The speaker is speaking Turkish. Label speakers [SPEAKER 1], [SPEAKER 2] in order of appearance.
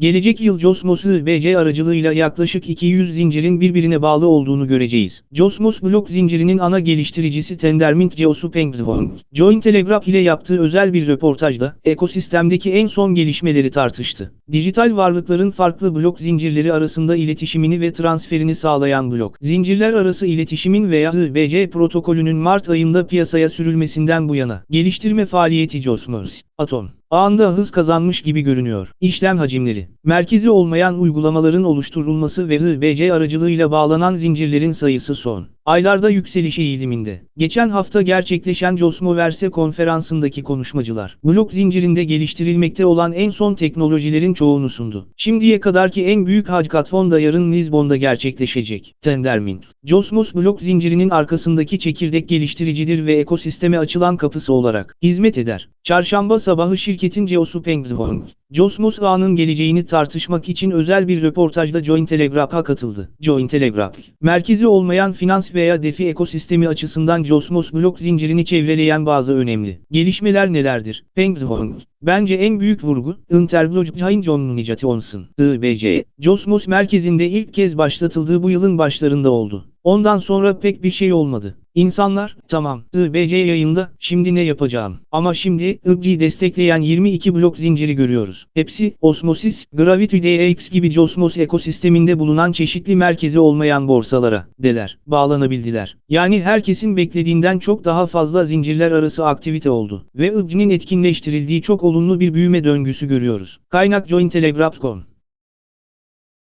[SPEAKER 1] Gelecek yıl Cosmos BC aracılığıyla yaklaşık 200 zincirin birbirine bağlı olduğunu göreceğiz. Cosmos blok zincirinin ana geliştiricisi Tendermint Geosu Pengzvong, Joint Telegraph ile yaptığı özel bir röportajda, ekosistemdeki en son gelişmeleri tartıştı. Dijital varlıkların farklı blok zincirleri arasında iletişimini ve transferini sağlayan blok. Zincirler arası iletişimin veya HBC protokolünün Mart ayında piyasaya sürülmesinden bu yana, geliştirme faaliyeti Cosmos, Atom, Ağında hız kazanmış gibi görünüyor. İşlem hacimleri, merkezi olmayan uygulamaların oluşturulması ve HBC aracılığıyla bağlanan zincirlerin sayısı son aylarda yükseliş eğiliminde. Geçen hafta gerçekleşen Cosmoverse konferansındaki konuşmacılar, blok zincirinde geliştirilmekte olan en son teknolojilerin çoğunu sundu. Şimdiye kadarki en büyük hackathon da yarın Lisbon'da gerçekleşecek. Tendermint, Cosmos blok zincirinin arkasındaki çekirdek geliştiricidir ve ekosisteme açılan kapısı olarak hizmet eder. Çarşamba sabahı şirketin Geosu Cosmos ağının geleceğini tartışmak için özel bir röportajda Joint Telegraph'a katıldı. Joint Telegraph, merkezi olmayan finans veya DeFi ekosistemi açısından Cosmos blok zincirini çevreleyen bazı önemli gelişmeler nelerdir? Pengzhong, bence en büyük vurgu, Interblockchain Communications, IBC, Cosmos merkezinde ilk kez başlatıldığı bu yılın başlarında oldu. Ondan sonra pek bir şey olmadı. İnsanlar, tamam, IBC yayında, şimdi ne yapacağım? Ama şimdi, IBC'yi destekleyen 22 blok zinciri görüyoruz. Hepsi, Osmosis, Gravity DX gibi Cosmos ekosisteminde bulunan çeşitli merkezi olmayan borsalara, deler, bağlanabildiler. Yani herkesin beklediğinden çok daha fazla zincirler arası aktivite oldu. Ve IBC'nin etkinleştirildiği çok olumlu bir büyüme döngüsü görüyoruz. Kaynak Jointelegraph.com